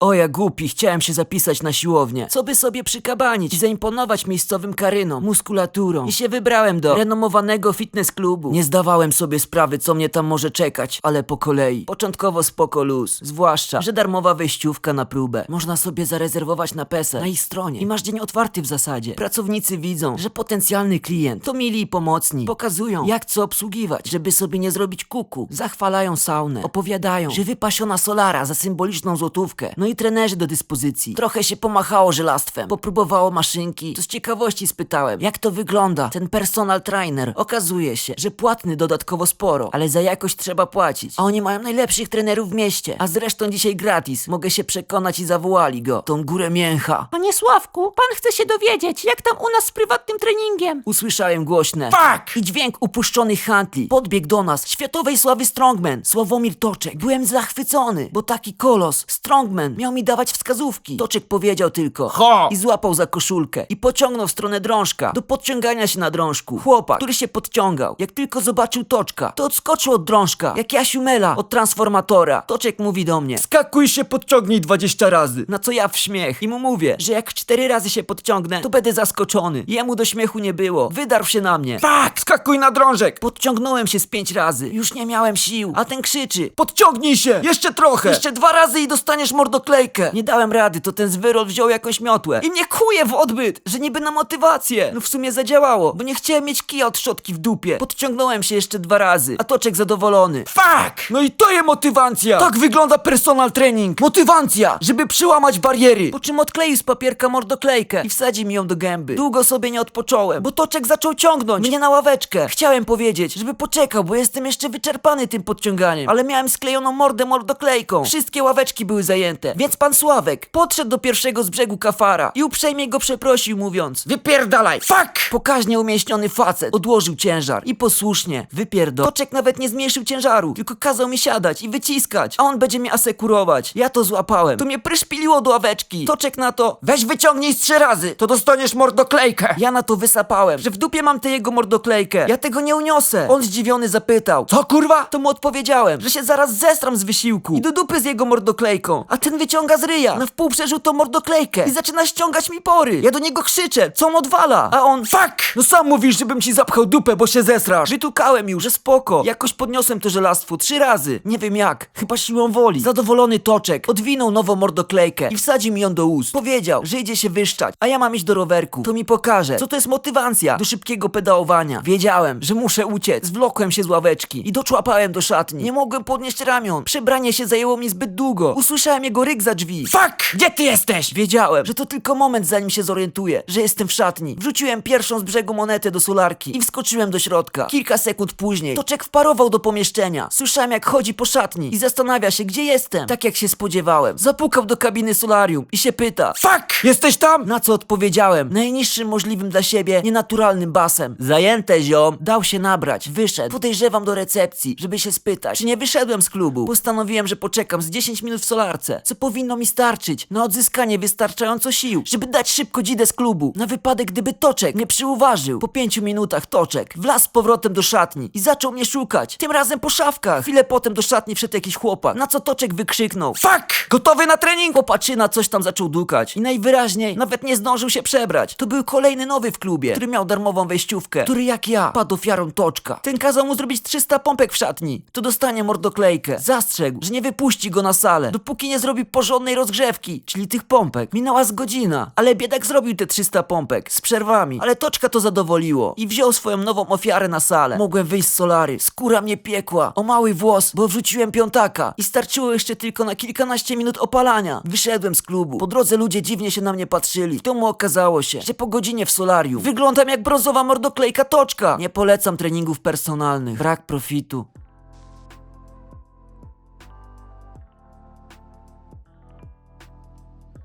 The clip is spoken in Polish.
O ja głupi, chciałem się zapisać na siłownię. Co by sobie przykabanić i zaimponować miejscowym karynom, muskulaturą. I się wybrałem do renomowanego fitness klubu. Nie zdawałem sobie sprawy, co mnie tam może czekać, ale po kolei. Początkowo spoko luz, zwłaszcza, że darmowa wejściówka na próbę. Można sobie zarezerwować na PESEL, na ich stronie. I masz dzień otwarty w zasadzie. Pracownicy widzą, że potencjalny klient to mili i pomocni. Pokazują, jak co obsługiwać, żeby sobie nie zrobić kuku. Zachwalają saunę. Opowiadają, że wypasiona solara za symboliczną złotówkę. No i trenerzy do dyspozycji. Trochę się pomachało żelastwem. Popróbowało maszynki. To z ciekawości spytałem, jak to wygląda, ten personal trainer. Okazuje się, że płatny dodatkowo sporo, ale za jakość trzeba płacić. A oni mają najlepszych trenerów w mieście. A zresztą dzisiaj gratis. Mogę się przekonać i zawołali go. Tą górę mięcha. Panie Sławku, pan chce się dowiedzieć, jak tam u nas z prywatnym treningiem. Usłyszałem głośne. Fuck! I dźwięk upuszczonych handli. Podbiegł do nas światowej sławy Strongman, Sławomir Toczek. Byłem zachwycony, bo taki kolos, Strongman, miał mi dawać wskazówki. Toczek powiedział tylko Ho! i złapał za koszulkę i pociągnął w stronę drążka, do podciągania się na drążku. Chłopak, który się podciągał, jak tylko zobaczył Toczka, to odskoczył od drążka, jak Jasiumela od transformatora. Toczek mówi do mnie, Skakuj się, podciągnij 20 razy. na co ja w śmiech i mu mówię, że jak cztery razy się podciągnę, to będę zaskoczony. Jemu do śmiechu nie było. Wydarł się na mnie. Fuck! Skakuj na drążek! Podciągnąłem się z pięć razy. Już nie miałem sił. A ten krzyczy. Podciągnij się! Jeszcze trochę! Jeszcze dwa razy i dostaniesz mordoklejkę. Nie dałem rady, to ten zwyrol wziął jakąś miotłę. I mnie kuje w odbyt, że niby na motywację. No w sumie zadziałało, bo nie chciałem mieć kija od szczotki w dupie. Podciągnąłem się jeszcze dwa razy, a Toczek zadowolony. Fuck! No i to jest motywacja! Tak wygląda personal training! Motywacja! Żeby przełamać bariery! Po czym odkleił z papierka mordoklejkę i wsadził mi ją do gęby. Długo sobie nie odpocząłem, bo Toczek zaczął ciągnąć mnie na ławeczkę. Chciałem powiedzieć, żeby poczekał, bo jestem jeszcze wyczerpany tym podciąganiem, ale miałem sklejoną mordę mordoklejką. Wszystkie ławeczki były zajęte, więc pan Sławek podszedł do pierwszego z brzegu kafara i uprzejmie go przeprosił, mówiąc Wypierdalaj! Fuck! Pokaźnie umieśniony facet odłożył ciężar i posłusznie wypierdol. Toczek nawet nie zmniejszył ciężaru, tylko kazał mi siadać i wyciskać, a on będzie mnie asekurować. Ja to złapałem. To mnie pryszpiliło do ławeczki. Toczek na to, Weź wyciągnij z trzy razy, to dostaniesz mordoklejkę! ja na to wysapałem, że w dupie mam tę jego mordoklejkę. Ja tego nie uniosę. On zdziwiony zapytał. Co kurwa? To mu odpowiedziałem, że się zaraz zestram z wysiłku i do dupy z jego mordoklejką. A ten wyciąga z ryja na wpół przeżutą mordoklejkę i zaczyna ściągać mi pory. Ja do niego krzyczę, co on odwala, a on Fuck! No sam mówisz, żebym ci zapchał dupę, bo się zesrasz! Wytukałem już, że spoko. Jakoś podniosłem to żelastwo trzy razy. Nie wiem jak. Chyba siłą woli. Zadowolony toczek odwinął nową mordoklejkę i wsadził mi ją do ust. Powiedział, że idzie się wyszczać, a ja mam iść do rowerku. To mi pokaże, co to jest motywacja do szybkiego pedałowania. Wiedziałem, że muszę uciec. Zwlokłem się z ławeczki i doczłapałem do szatni. Nie mogłem podnieść ramion. Przebranie się zajęło mi zbyt długo. Usłyszałem jego ryk za drzwi. Fuck! Gdzie ty jesteś? Wiedziałem, że to tylko moment zanim się zorientuję, że jestem w szatni. Wrzuciłem pierwszą z brzegu monetę do solarki i wskoczyłem do środka. Kilka sekund później Toczek wparował do pomieszczenia. Słyszałem jak chodzi po szatni i zastanawia się gdzie jestem. Tak jak się spodziewałem. Zapukał do kabiny solarium i się pyta. Fuck! Jesteś tam? Na co odpowiedziałem? Najniższym możliwym dla siebie, nienaturalnym basem. Zajęte ziom. Dał się nabrać, wyszedł. Podejrzewam do recepcji, żeby się spytać, czy nie wyszedłem z klubu. Postanowiłem, że poczekam z 10 minut w solarce, co powinno mi starczyć na odzyskanie wystarczająco sił, żeby dać szybko dzidę z klubu, na wypadek gdyby Toczek mnie przyuważył. Po pięciu minutach Toczek wlazł z powrotem do szatni i zaczął mnie szukać. Tym razem po szafkach. Chwilę potem do szatni wszedł jakiś chłopak, na co Toczek wykrzyknął. Fuck! Gotowy na trening? Chłopaczyna coś tam zaczął dukać i najwyraźniej nawet nie zdążył się przebrać. To był kolejny nowy w klubie, który miał darmową wejściówkę, który jak ja padł ofiarą toczka. Ten kazał mu zrobić 300 pompek w szatni. To dostanie mordoklejkę. Zastrzegł, że nie wypuści go na salę, dopóki nie zrobi porządnej rozgrzewki, czyli tych pompek. Minęła z godzina, ale biedak zrobił te 300 pompek z przerwami, ale toczka to zadowoliło i wziął swoją nową ofiarę na salę. Mogłem wyjść z solary, skóra mnie piekła, o mały włos, bo wrzuciłem piątaka i starczyło jeszcze tylko na kilkanaście minut opalania. Wyszedłem z klubu. Po drodze ludzie dziwnie się na mnie patrzyli. W domu okazało się, że po godzinie w solarium wyglądam jak brązowa mordoklejka toczka. Nie polecam treningów personalnych. Brak profitu.